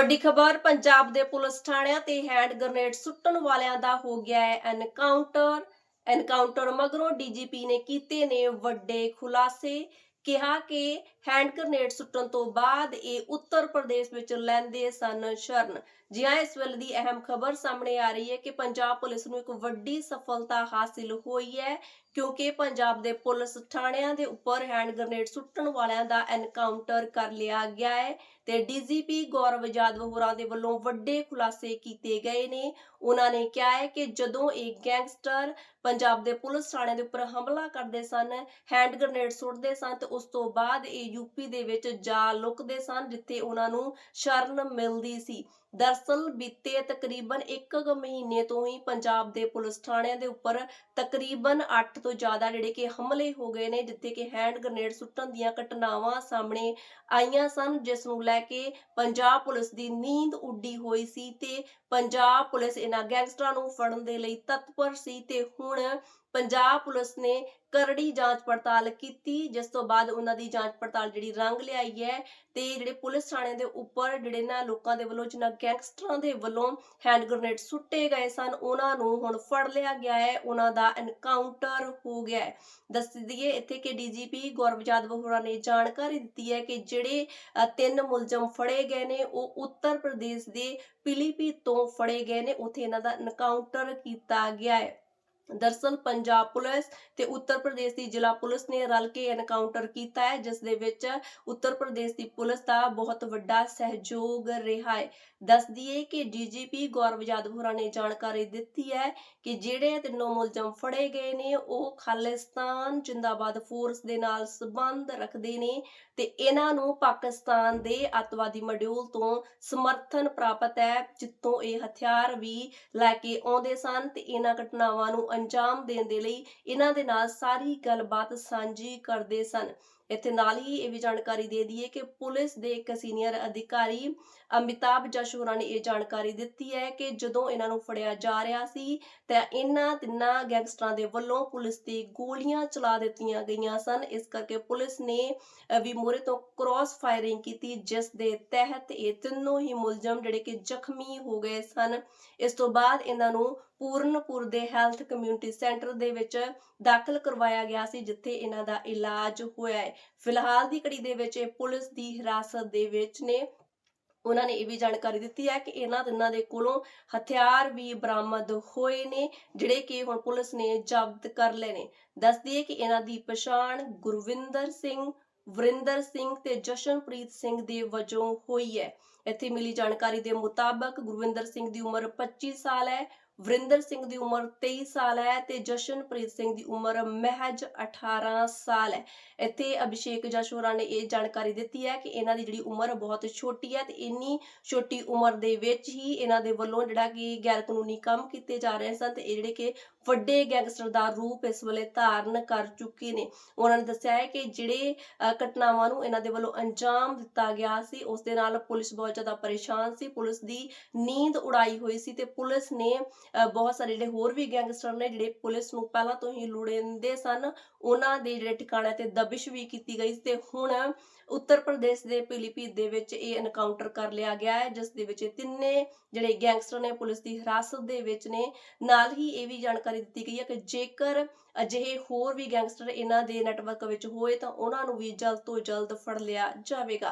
ਵੱਡੀ ਖਬਰ, ਪੰਜਾਬ ਦੇ ਪੁਲਿਸ ਥਾਣਿਆਂ ਤੇ ਹੈਂਡ ਗ੍ਰਨੇਡ ਸੁੱਟਣ ਵਾਲਿਆਂ ਦਾ ਹੋ ਗਿਆ ਹੈ ਐਨਕਾਊਂਟਰ। ਐਨਕਾਊਂਟਰ ਮਗਰੋਂ ਡੀਜੀਪੀ ਨੇ ਕੀਤੇ ਨੇ ਵੱਡੇ ਖੁਲਾਸੇ, ਕਿਹਾ ਕਿ ਹੈਂਡ ਗ੍ਰਨੇਡ ਸੁੱਟਣ ਤੋਂ ਬਾਅਦ ਇਹ ਉੱਤਰ ਪ੍ਰਦੇਸ਼ ਵਿੱਚ ਲੈਂਦੇ ਸਨ ਸ਼ਰਨ। ਜੀ ਹਾਂ, ਇਸ ਵੇਲੇ ਦੀ ਅਹਿਮ ਖਬਰ ਸਾਹਮਣੇ ਆ ਰਹੀ ਹੈ ਕਿ ਪੰਜਾਬ ਪੁਲਿਸ ਨੂੰ ਇੱਕ ਵੱਡੀ ਸਫਲਤਾ ਹਾਸਿਲ ਹੋਈ ਹੈ। ਕਿਉਂਕਿ ਪੰਜਾਬ ਦੇ ਪੁਲਿਸ ਥਾਣਿਆਂ ਦੇ ਉੱਪਰ ਹੈਂਡ ਗ੍ਰਨੇਡ ਸੁੱਟਣ ਵਾਲਿਆਂ ਦਾ ਐਨਕਾਊਂਟਰ ਕਰ ਲਿਆ ਗਿਆ ਹੈ ਤੇ ਡੀਜੀਪੀ ਗੌਰਵ ਯਾਦਵ ਹੋਰਾਂ ਦੇ ਵੱਲੋਂ ਵੱਡੇ ਖੁਲਾਸੇ ਕੀਤੇ ਗਏ ਨੇ। ਉਹਨਾਂ ਨੇ ਕਿਹਾ ਹੈ ਕਿ ਜਦੋਂ ਇਹ ਗੈਂਗਸਟਰ ਪੰਜਾਬ ਦੇ ਪੁਲਿਸ ਥਾਣੇ ਦੇ ਉੱਪਰ ਹਮਲਾ ਕਰਦੇ ਸਨ, ਹੈਂਡ ਗ੍ਰਨੇਡ ਸੁੱਟਦੇ ਸਨ ਤੇ ਉਸ ਤੋਂ ਬਾਅਦ ਇਹ ਯੂਪੀ ਦੇ ਵਿੱਚ ਜਾ ਲੁਕਦੇ ਸਨ, ਜਿੱਥੇ ਉਹਨਾਂ ਨੂੰ ਸ਼ਰਨ ਮਿਲਦੀ ਸੀ। ਦਰਸਲ ਬੀਤੇ ਤਕਰੀਬਨ 1 ਮਹੀਨੇ ਤੋਂ ਹੀ ਪੰਜਾਬ ਦੇ ਪੁਲਿਸ ਥਾਣਿਆਂ ਦੇ ਉੱਪਰ ਤਕਰੀਬਨ 8 ਤੋਂ ਜ਼ਿਆਦਾ ਜਿਹੜੇ ਕਿ ਹਮਲੇ ਹੋ ਗਏ ਨੇ, ਜਿੱਥੇ ਕਿ ਹੈਂਡ ਗ੍ਰਨੇਡ ਸੁੱਟਣ ਦੀਆਂ ਘਟਨਾਵਾਂ ਸਾਹਮਣੇ ਆਈਆਂ ਸਨ, ਜਿਸ ਨੂੰ ਲੈ ਕੇ ਪੰਜਾਬ ਪੁਲਿਸ ਦੀ ਨੀਂਦ ਉੱਡੀ ਹੋਈ ਸੀ ਤੇ ਪੰਜਾਬ ਪੁਲਿਸ ਇਹਨਾਂ ਗੈਂਗਸਟਰਾਂ ਨੂੰ ਫੜਨ ਦੇ ਲਈ ਤਤਪਰ ਸੀ ਤੇ ਹੁਣ ਪੰਜਾਬ ਪੁਲਿਸ ਨੇ ਕਰੜੀ ਜਾਂਚ ਪੜਤਾਲ ਕੀਤੀ, ਜਿਸ ਤੋਂ ਬਾਅਦ ਉਹਨਾਂ ਦੀ ਜਾਂਚ ਪੜਤਾਲ ਜਿਹੜੀ ਰੰਗ ਲਿਆਈ ਹੈ ਤੇ ਜਿਹੜੇ ਪੁਲਿਸ ਥਾਣੇ ਦੇ ਉੱਪਰ ਜਿਹੜੇ ਨਾ ਲੋਕਾਂ ਦੇ ਵੱਲੋਂ ਜਿਨ੍ਹਾਂ ਗੈਂਗਸਟਰਾਂ ਦੇ ਵੱਲੋਂ ਹੈਂਡ ਗ੍ਰਨੇਡ ਸੁੱਟੇ ਗਏ ਸਨ, ਉਹਨਾਂ ਨੂੰ ਹੁਣ ਫੜ ਲਿਆ ਗਿਆ ਹੈ, ਉਹਨਾਂ ਦਾ ਐਨਕਾਊਂਟਰ ਹੋ ਗਿਆ ਹੈ। ਦੱਸ ਦਈਏ ਇੱਥੇ ਕਿ ਡੀਜੀਪੀ ਗੌਰਵ ਯਾਦਵ ਹੋਰਾਂ ਨੇ ਜਾਣਕਾਰੀ ਦਿੱਤੀ ਹੈ ਕਿ ਜਿਹੜੇ ਤਿੰਨ ਮੁਲਜ਼ਮ ਫੜੇ ਗਏ ਨੇ, ਉਹ ਉੱਤਰ ਪ੍ਰਦੇਸ਼ ਦੇ ਪਿਲੀਭੀਤ ਤੋਂ ਫੜੇ ਗਏ ਨੇ, ਉੱਥੇ ਇਹਨਾਂ ਦਾ ਐਨਕਾਊਂਟਰ ਕੀਤਾ ਗਿਆ ਹੈ। ਦਰਸਲ ਪੰਜਾਬ ਪੁਲਿਸ ਤੇ ਉੱਤਰ ਪ੍ਰਦੇਸ਼ ਦੀ ਜ਼ਿਲ੍ਹਾ ਪੁਲਿਸ ਨੇ ਰਲ ਕੇ ਐਨਕਾਊਂਟਰ ਕੀਤਾ ਹੈ, ਜਿਸ ਦੇ ਵਿੱਚ ਉੱਤਰ ਪ੍ਰਦੇਸ਼ ਦੀ ਪੁਲਿਸ ਦਾ ਬਹੁਤ ਵੱਡਾ ਸਹਿਯੋਗ ਰਿਹਾ ਹੈ। ਦੱਸ ਦਈਏ ਕਿ ਡੀਜੀਪੀ ਗੌਰਵ ਯਾਦਵ ਹੋਰਾਂ ਨੇ ਜਾਣਕਾਰੀ ਦਿੱਤੀ ਹੈ ਕਿ ਜਿਹੜੇ ਤਿੰਨੋਂ ਮੁਲਜ਼ਮ ਫੜੇ ਗਏ ਨੇ, ਉਹ ਖਾਲਿਸਤਾਨ ਜਿੰਦਾਬਾਦ ਫੋਰਸ ਦੇ ਨਾਲ ਸੰਬੰਧ ਰੱਖਦੇ ਨੇ ਤੇ ਇਹਨਾਂ ਨੂੰ ਪਾਕਿਸਤਾਨ ਦੇ ਅੱਤਵਾਦੀ ਮਡਿਊਲ ਤੋਂ ਸਮਰਥਨ ਪ੍ਰਾਪਤ ਹੈ, ਜਿੱਥੋਂ ਇਹ ਹਥਿਆਰ ਵੀ ਲੈ ਕੇ ਆਉਂਦੇ ਸਨ ਤੇ ਇਹਨਾਂ ਘਟਨਾਵਾਂ ਨੂੰ ਅੰਜਾਮ ਦੇਣ ਦੇ ਲਈ ਇਹਨਾਂ ਦੇ ਨਾਲ ਸਾਰੀ ਗੱਲਬਾਤ ਸਾਂਝੀ ਕਰਦੇ ਸਨ। ਇੱਥੇ ਨਾਲ ਹੀ ਇਹ ਵੀ ਜਾਣਕਾਰੀ ਦੇ ਦਈਏ ਕਿ ਪੁਲਿਸ ਦੇ ਇੱਕ ਸੀਨੀਅਰ ਅਧਿਕਾਰੀ ਅਮਿਤਾਭ ਜਸ਼ ਨੇ ਇਹ ਜਾਣਕਾਰੀ ਦਿੱਤੀ ਹੈ ਕਿ ਜਦੋਂ ਇਹਨਾਂ ਨੂੰ ਫੜਿਆ ਜਾ ਰਿਹਾ ਸੀ, ਤਾਂ ਇਹਨਾਂ ਤਿੰਨਾਂ ਗੈਂਗਸਟਰਾਂ ਦੇ ਵੱਲੋਂ ਪੁਲਿਸ ਤੇ ਗੋਲੀਆਂ ਚਲਾ ਦਿੱਤੀਆਂ ਗਈਆਂ ਸਨ। ਇਸ ਕਰਕੇ ਪੁਲਿਸ ਨੇ ਵੀ ਮੋਰੇ ਤੋਂ ਕ੍ਰਾਸ ਫਾਇਰਿੰਗ ਕੀਤੀ, ਜਿਸ ਦੇ ਤਹਿਤ ਇਹ ਤਿੰਨੋਂ ਹੀ ਮੁਲਜ਼ਮ ਜਿਹੜੇ ਕਿ ਜ਼ਖਮੀ ਹੋ ਗਏ ਸਨ। ਇਸ ਤੋਂ ਬਾਅਦ ਇਹਨਾਂ ਨੂੰ ਪੂਰਨਪੁਰ ਦੇ ਹੈਲਥ ਕਮਿਊਨਿਟੀ ਸੈਂਟਰ ਦੇ ਵਿੱਚ ਦਾਖਲ ਕਰਵਾਇਆ ਗਿਆ ਸੀ, ਜਿੱਥੇ ਇਹਨਾਂ ਦਾ ਇਲਾਜ ਹੋਇਆ ਹੈ। ਫਿਲਹਾਲ ਦੀ ਘੜੀ ਦੇ ਵਿੱਚ ਇਹ ਪੁਲਿਸ ਦੀ ਹਿਰਾਸਤ ਦੇ ਵਿੱਚ ਨੇ। ਉਹਨਾਂ ਨੇ ਇਹ ਵੀ ਜਾਣਕਾਰੀ ਦਿੱਤੀ ਹੈ ਕਿ ਇਹਨਾਂ ਤਿੰਨਾਂ ਦੇ ਕੋਲੋਂ ਹਥਿਆਰ ਵੀ ਬਰਾਮਦ ਹੋਏ ਨੇ, ਜਿਹੜੇ ਕਿ ਹੁਣ ਪੁਲਿਸ ਨੇ ਜ਼ਬਤ ਕਰ ਲਏ ਨੇ। ਦੱਸਦੀ ਦਈਏ ਕਿ ਇਹਨਾਂ ਦੀ ਪਛਾਣ ਗੁਰਵਿੰਦਰ ਸਿੰਘ, ਵਰਿੰਦਰ ਸਿੰਘ ਤੇ ਜਸ਼ਨਪ੍ਰੀਤ ਸਿੰਘ ਦੇ ਵਜੋਂ ਹੋਈ ਹੈ। ਇੱਥੇ ਮਿਲੀ ਜਾਣਕਾਰੀ ਦੇ ਮੁਤਾਬਕ ਗੁਰਵਿੰਦਰ ਸਿੰਘ ਦੀ ਉਮਰ 25 ਸਾਲ ਹੈ ਵਰਿੰਦਰ ਸਿੰਘ ਦੀ ਉਮਰ 23 ਸਾਲ ਹੈ ਤੇ ਜਸ਼ਨਪ੍ਰੀਤ ਸਿੰਘ ਦੀ ਉਮਰ ਮਹਿਜ 18 ਸਾਲ ਹੈ। ਇੱਥੇ ਅਭਿਸ਼ੇਕ ਜਸ਼ੋਰਾ ਨੇ ਇਹ ਜਾਣਕਾਰੀ ਦਿੱਤੀ ਹੈ ਕਿ ਇਹਨਾਂ ਦੀ ਜਿਹੜੀ ਉਮਰ ਬਹੁਤ ਛੋਟੀ ਹੈ ਤੇ ਇੰਨੀ ਛੋਟੀ ਉਮਰ ਦੇ ਵਿੱਚ ਹੀ ਇਹਨਾਂ ਦੇ ਵੱਲੋਂ ਜਿਹੜਾ ਕਿ ਗੈਰ ਕਾਨੂੰਨੀ ਕੰਮ ਕੀਤੇ ਜਾ ਰਹੇ ਸਨ ਤੇ ਇਹ ਜਿਹੜੇ ਕਿ ਵੱਡੇ ਗੈਂਗਸਟਰ ਦਾ ਰੂਪ ਇਸ ਵੇਲੇ ਧਾਰਨ ਕਰ ਚੁੱਕੇ ਨੇ। ਉਹਨਾਂ ਨੇ ਦੱਸਿਆ ਹੈ ਕਿ ਜਿਹੜੇ ਘਟਨਾਵਾਂ ਨੂੰ ਇਹਨਾਂ ਦੇ ਵੱਲੋਂ ਅੰਜਾਮ ਦਿੱਤਾ ਗਿਆ ਸੀ, ਉਸ ਦੇ ਨਾਲ ਪੁਲਿਸ ਬਹੁਤ ਜ਼ਿਆਦਾ ਪਰੇਸ਼ਾਨ ਸੀ। ਪੁਲਿਸ ਦੀ ਨੀਂਦ ਉਡਾਈ ਹੋਈ ਸੀ ਤੇ ਪੁਲਿਸ ਨੇ ਬਹੁਤ ਸਾਰੇ ਜਿਹੜੇ ਹੋਰ ਵੀ ਗੈਂਗਸਟਰ ਨੇ ਜਿਹੜੇ ਪੁਲਿਸ ਨੂੰ ਪਹਿਲਾਂ ਤੋਂ ਹੀ ਲੁੜੇਂਦੇ ਸਨ, ਉਹਨਾਂ ਦੇ ਜਿਹੜੇ ਟਿਕਾਣਿਆਂ ਤੇ ਦਬਿਸ਼ ਵੀ ਕੀਤੀ ਗਈ ਤੇ ਹੁਣ ਉੱਤਰ ਪ੍ਰਦੇਸ਼ ਦੇ ਪੀਲੀਭੀਤ ਦੇ ਵਿੱਚ ਇਹ ਐਨਕਾਊਂਟਰ ਕਰ ਲਿਆ ਗਿਆ ਹੈ, ਜਿਸ ਦੇ ਵਿੱਚ ਤਿੰਨੇ ਜਿਹੜੇ ਗੈਂਗਸਟਰ ਨੇ ਪੁਲਿਸ ਦੀ ਹਿਰਾਸਤ ਦੇ ਵਿੱਚ ਨੇ, ਨਾਲ ਹੀ ਇਹ ਵੀ ਜਾਣਕਾਰੀ ਦਿੱਤੀ ਗਈ ਹੈ ਕਿ ਜੇਕਰ ਅਜਿਹੇ ਹੋਰ ਵੀ ਗੈਂਗਸਟਰ ਇਹਨਾਂ ਦੇ ਨੈਟਵਰਕ ਵਿੱਚ ਹੋਏ ਤਾਂ ਉਹਨਾਂ ਨੂੰ ਵੀ ਜਲਦ ਤੋਂ ਜਲਦ ਫੜ ਲਿਆ ਜਾਵੇਗਾ।